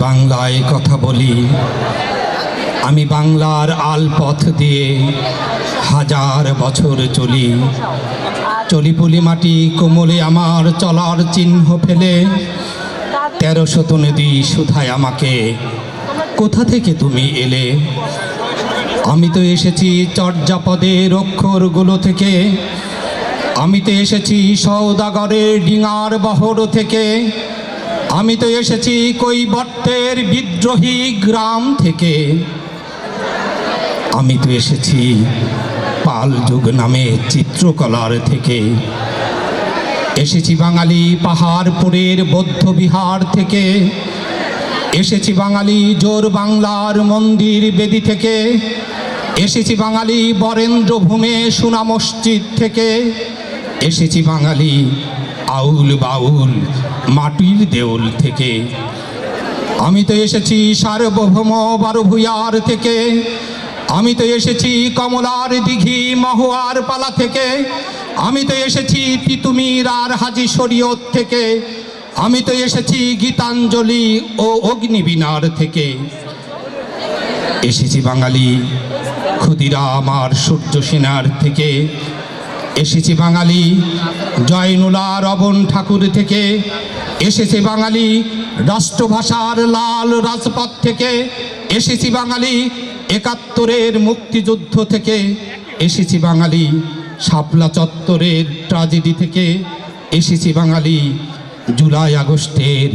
বাংলায় কথা বলি, আমি বাংলার আল পথ দিয়ে হাজার বছর চলি। চলি পুলি মাটি কোমলে আমার চলার চিহ্ন ফেলে, তেরো শত নদী সুধায় আমাকে। কোথা থেকে তুমি এলে? আমি তো এসেছি চর্যাপদের অক্ষরগুলো থেকে। আমি তো এসেছি সৌদাগরের ডিঙার বহর থেকে। আমি তো এসেছি কৈবর্তের বিদ্রোহী গ্রাম থেকে। আমি তো এসেছি পাল যুগ নামে চিত্রকলার থেকে। এসেছি বাঙালি পাহাড়পুরের বৌদ্ধ বিহার থেকে। এসেছি বাঙালি জোর বাংলার মন্দির বেদি থেকে। এসেছি বাঙালি বরেন্দ্র ভূমে সোনা মসজিদ থেকে। এসেছি বাঙালি আউল বাউল মাটির দেউল থেকে। আমি তো এসেছি সার্বভৌম বারভূয়ার থেকে। আমি তো এসেছি কমলার দিঘি মহুয়ার পালা থেকে। আমি তো এসেছি তিতুমির আর হাজি শরীয়ত থেকে। আমি তো এসেছি গীতাঞ্জলি ও অগ্নিবীণার থেকে। এসেছি বাঙালি ক্ষুদিরাম আর সূর্য সেনার থেকে। এসেছি বাঙালি। জয়নুলা রবণ ঠাকুর থেকে। এসেছে বাঙালি রাষ্ট্রভাষার লাল রাজপথ থেকে। এসেছি বাঙালি একাত্তরের মুক্তিযুদ্ধ থেকে। এসেছি বাঙালি শাপলা চত্বরের ট্রাজেডি থেকে। এসেছি বাঙালি জুলাই আগস্টের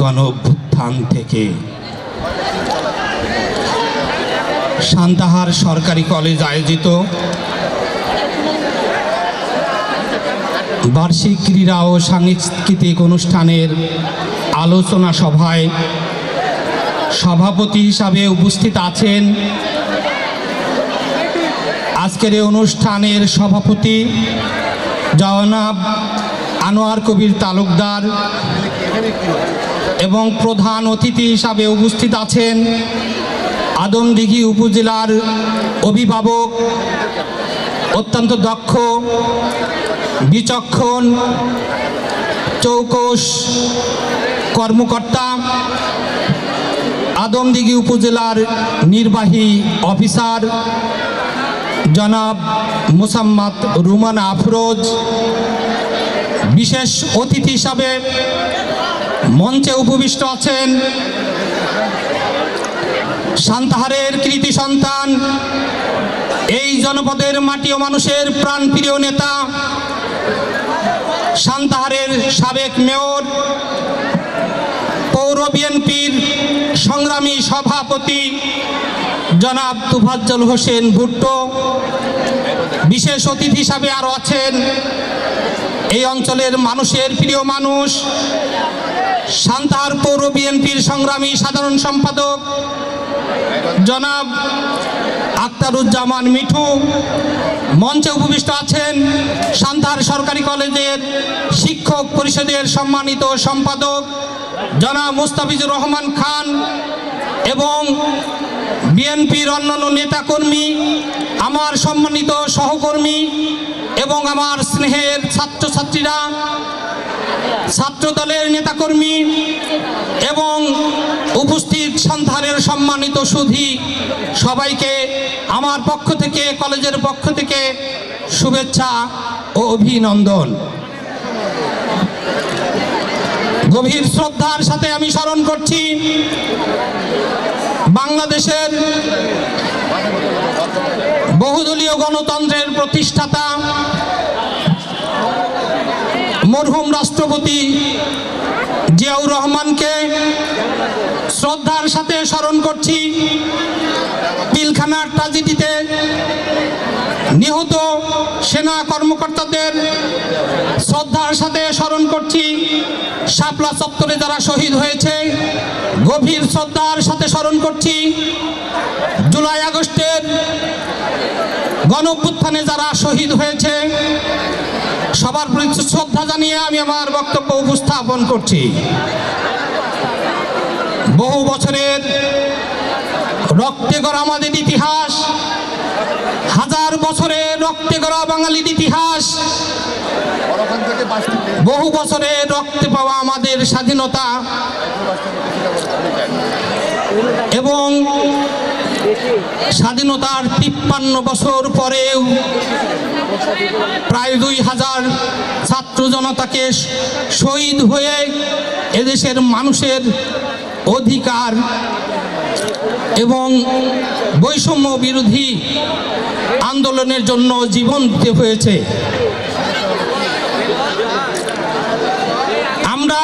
গণভ্যুত্থান থেকে। সান্তাহার সরকারি কলেজ আয়োজিত। বার্ষিক ক্রীড়া ও সাংস্কৃতিক অনুষ্ঠানের আলোচনা সভায় সভাপতি হিসাবে উপস্থিত আছেন। আজকের এই অনুষ্ঠানের সভাপতি জনাব আনোয়ার কবির তালুকদার এবং প্রধান অতিথি হিসাবে উপস্থিত আছেন। আদমদিঘি উপজেলার অভিভাবক অত্যন্ত দক্ষ, বিচক্ষণ চৌকস কর্মকর্তা, আদমদিঘি উপজেলার নির্বাহী অফিসার, জনাব মুসাম্মদ রুমান আফরোজ। বিশেষ অতিথি হিসাবে মঞ্চে উপবিষ্ট আছেন সান্তাহারের কৃতি সন্তান জনপদের মাটি ও মানুষের প্রাণপ্রিয় নেতা, সান্তাহারের সাবেক মেয়র, পৌর বিএনপির সংগ্রামী সভাপতি জনাব তুফাজ্জল হোসেন ভুট্টো, বিশেষ অতিথি হিসাবে আরও আছেন। এই অঞ্চলের মানুষের প্রিয় মানুষ, সান্তাহার পৌর বিএনপির সংগ্রামী সাধারণ সম্পাদক জনাব আক্তারুজ্জামান মিঠু মঞ্চে উপবিষ্ট আছেন সান্তাহার সরকারি কলেজের শিক্ষক পরিষদের সম্মানিত সম্পাদক জনাব মুস্তাফিজুর রহমান খান এবং বিএনপির অন্যান্য নেতাকর্মী, আমার সম্মানিত সহকর্মী এবং আমার স্নেহের ছাত্রছাত্রীরা, ছাত্রদলের নেতাকর্মী এবং উপস্থিত সন্ধানের সম্মানিত সুধি সবাইকে আমার পক্ষ থেকে, কলেজের পক্ষ থেকে শুভেচ্ছা ও অভিনন্দন। গভীর শ্রদ্ধার সাথে আমি স্মরণ করছি বাংলাদেশের বহুদলীয় গণতন্ত্রের প্রতিষ্ঠাতা, মরহুম রাষ্ট্রপতি জিয়াউর রহমানকে শ্রদ্ধার সাথে স্মরণ করছি। পিলখানার ট্রাজেডিতে নিহত সেনা কর্মকর্তাদের শ্রদ্ধার সাথে স্মরণ করছি। শাপলা চত্বরে যারা শহীদ হয়েছে, গভীর শ্রদ্ধার সাথে স্মরণ করছি। জুলাই আগস্টের গণ যারা শহীদ হয়েছে, সবার প্রতি শ্রদ্ধা জানিয়ে আমি আমার বক্তব্য উপস্থাপন করছি। বহু বছরের রক্তে গড়া আমাদের ইতিহাস, হাজার বছরের রক্তে গড়া বাঙালির ইতিহাস, বহু বছরের রক্তে পাওয়া আমাদের স্বাধীনতা স্বাধীনতার তিপ্পান্ন বছর পরেও প্রায় দুই হাজার ছাত্র জনতাকে শহীদ হয়ে এদেশের মানুষের অধিকার এবং বৈষম্য বিরোধী আন্দোলনের জন্য জীবন দিতে হয়েছে। আমরা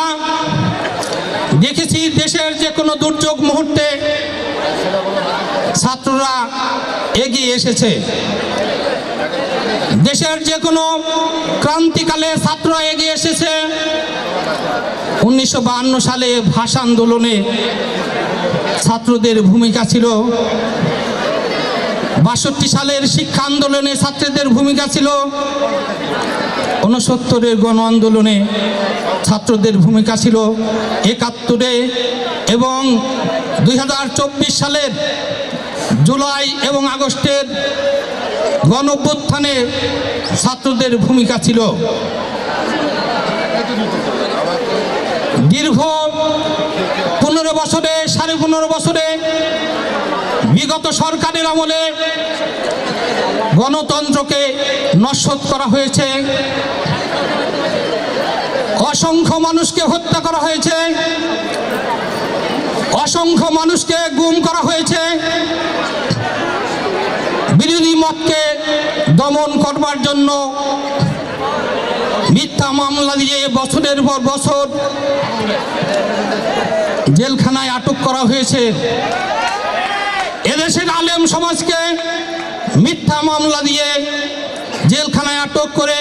দেখেছি দেশের যে কোনো দুর্যোগ মুহূর্তে ছাত্ররা এগিয়ে এসেছে। দেশের যে কোনো ক্রান্তিকালে ছাত্ররা এগিয়ে এসেছে। উনিশশো সালে ভাষা আন্দোলনে ছাত্রদের ভূমিকা ছিল। বাষট্টি সালের শিক্ষা আন্দোলনে ছাত্রদের ভূমিকা ছিল। ঊনসত্তরের গণ আন্দোলনে ছাত্রদের ভূমিকা ছিল একাত্তরে এবং দুই হাজার চব্বিশ সালের জুলাই এবং আগস্টের গণ ছাত্রদের ভূমিকা ছিল। দীর্ঘ পনেরো বছরে, সাড়ে পনেরো বছরে বিগত সরকারের আমলে গণতন্ত্রকে নস্বত করা হয়েছে। অসংখ্য মানুষকে হত্যা করা হয়েছে। অসংখ্য মানুষকে গুম করা হয়েছে। বিরোধী মতকে দমন করবার জন্য মিথ্যা মামলা দিয়ে বছরের পর বছর জেলখানায় আটক করা হয়েছে। এদেশের আলেম সমাজকে মিথ্যা মামলা দিয়ে জেলখানায় আটক করে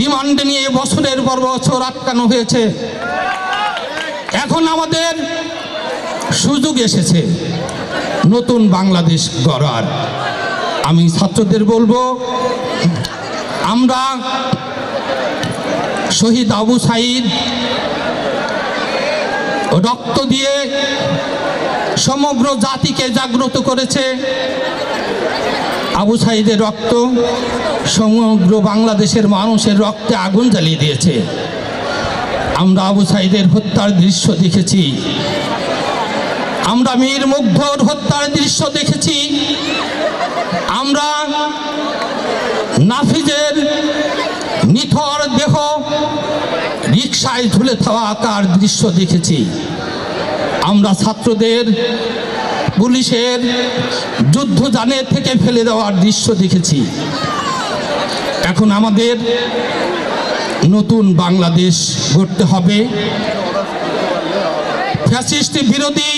রিমান্ডে নিয়ে বছরের পর বছর আটকানো হয়েছে। এখন আমাদের সুযোগ এসেছে নতুন বাংলাদেশ গড়ার। আমি ছাত্রদের বলব, আমরা শহীদ আবু সাইদ রক্ত দিয়ে সমগ্র জাতিকে জাগ্রত করেছে। আবু সাইদের রক্ত সমগ্র বাংলাদেশের মানুষের রক্তে আগুন জ্বালিয়ে দিয়েছে। আমরা আবু সাইদের হত্যার দৃশ্য দেখেছি। আমরা মীর মুগ্ধর হত্যার দৃশ্য দেখেছি। আমরা নাফিজের নিথর দেহ রিক্সায় ঝুলে থাকার দৃশ্য দেখেছি। আমরা ছাত্রদের, পুলিশের যুদ্ধযানের থেকে ফেলে দেওয়ার দৃশ্য দেখেছি। এখন আমাদের নতুন বাংলাদেশ গড়তে হবে। ফ্যাসিস্ট বিরোধী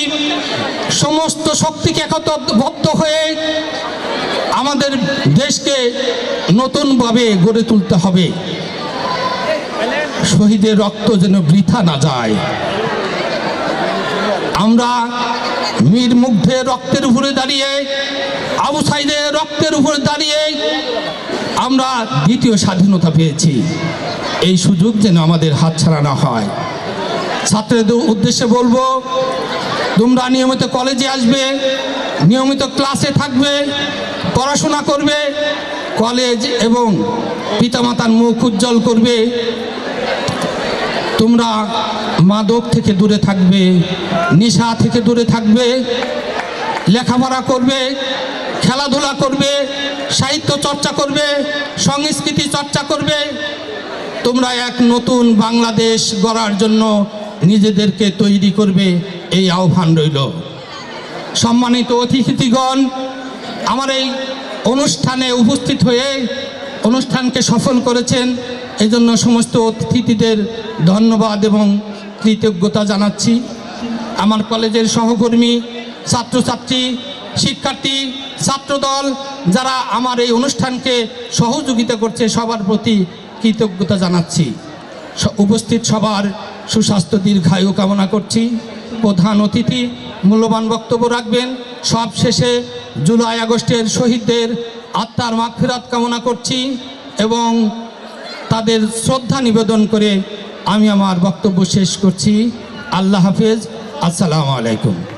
সমস্ত শক্তিকে একত্রবদ্ধ হয়ে আমাদের দেশকে নতুনভাবে গড়ে তুলতে হবে। শহীদের রক্ত যেন বৃথা না যায়। আমরা মীর মুগ্ধের রক্তের উপরে দাঁড়িয়ে, আবু সাইদের রক্তের উপরে দাঁড়িয়ে আমরা দ্বিতীয় স্বাধীনতা পেয়েছি। এই সুযোগ যেন আমাদের হাতছাড়া না হয়। ছাত্রদের উদ্দেশ্যে বলব, তোমরা নিয়মিত কলেজে আসবে নিয়মিত ক্লাসে থাকবে, পড়াশোনা করবে, কলেজ এবং পিতামাতার মুখ উজ্জ্বল করবে। তোমরা মাদক থেকে দূরে থাকবে, নেশা থেকে দূরে থাকবে, লেখাপড়া করবে, খেলাধুলা করবে, সাহিত্য চর্চা করবে, সংস্কৃতি চর্চা করবে। তোমরা এক নতুন বাংলাদেশ গড়ার জন্য নিজেদেরকে তৈরি করবে, এই আহ্বান রইল। সম্মানিত অতিথিগণ, আমার এই অনুষ্ঠানে উপস্থিত হয়ে অনুষ্ঠানকে সফল করেছেন এই জন্য সমস্ত অতিথিদের ধন্যবাদ এবং কৃতজ্ঞতা জানাচ্ছি। আমার কলেজের সহকর্মী, ছাত্রছাত্রী, শিক্ষার্থী, ছাত্রদল, যারা আমার এই অনুষ্ঠানকে সহযোগিতা করছে, সবার প্রতি কৃতজ্ঞতা জানাচ্ছি। উপস্থিত সবার সুস্বাস্থ্য দীর্ঘায়ু কামনা করছি। প্রধান অতিথি মূল্যবান বক্তব্য রাখবেন। সব শেষে জুলাই আগস্টের শহীদদের আত্মার মাগফিরাত কামনা করছি এবং তাদের শ্রদ্ধা নিবেদন করে আমি আমার বক্তব্য শেষ করছি। আল্লাহ হাফেজ। আসসালামু আলাইকুম।